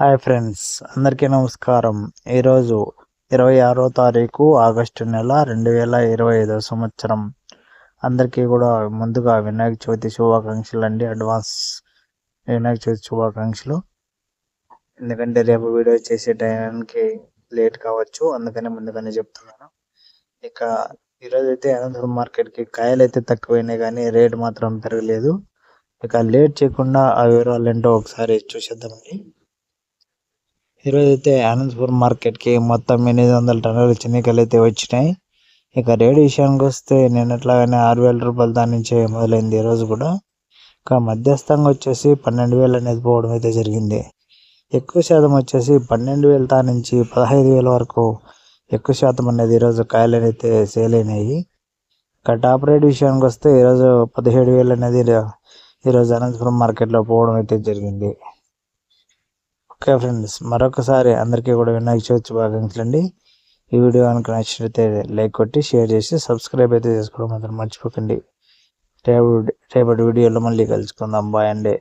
Hi friends అందరికీ నమస్కారం. ఈరోజు ఇరవై ఆరో తారీఖు ఆగస్టు నెల రెండు వేల ఇరవై ఐదో సంవత్సరం. అందరికీ కూడా ముందుగా వినాయక చవితి శుభాకాంక్షలు అండి అడ్వాన్స్ వినాయక చవితి శుభాకాంక్షలు. ఎందుకంటే రేపు వీడియో చేసే టైంకి లేట్ కావచ్చు అందుకని ముందుగానే చెప్తున్నాను. ఇక ఈరోజు అయితే అనంతపురం మార్కెట్కి కాయలు అయితే తక్కువైనాయి కానీ రేట్ మాత్రం పెరగలేదు. ఇక లేట్ చేయకుండా ఆ వివరాలు ఏంటో ఒకసారి చూసేద్దామండి. ఈరోజు అయితే అనంతపురం మార్కెట్కి మొత్తం ఎనిమిది వందల టన్నుల చిన్నికలు అయితే వచ్చినాయి. ఇక రేట్ విషయానికి వస్తే నిన్నట్లాగానే ఆరు వేల రూపాయల దాని నుంచే మొదలైంది ఈరోజు కూడా. ఇక మధ్యస్థంగా వచ్చేసి పన్నెండు వేలు అనేది పోవడం అయితే జరిగింది. ఎక్కువ శాతం వచ్చేసి పన్నెండు వేల దా నుంచి పదహైదు వేల వరకు ఎక్కువ శాతం అనేది ఈరోజు కాయలు అయితే సేల్ అయినాయి. ఇక టాప్ రేట్ విషయానికి వస్తే ఈరోజు పదిహేడు వేలు అనేది ఈరోజు అనంతపురం మార్కెట్లో పోవడం అయితే జరిగింది. ఓకే ఫ్రెండ్స్ మరొకసారి అందరికీ కూడా వినాయక చవితి శుభాకాంక్షలు అండి ఈ వీడియో కనుక నచ్చినట్లయితే లైక్ కొట్టి షేర్ చేసి సబ్స్క్రైబ్ అయితే చేసుకోవడం మాత్రం మర్చిపోకండి. రేపు రేపటి వీడియోలో మళ్ళీ కలుసుకుందాం. బాయ్ అండి.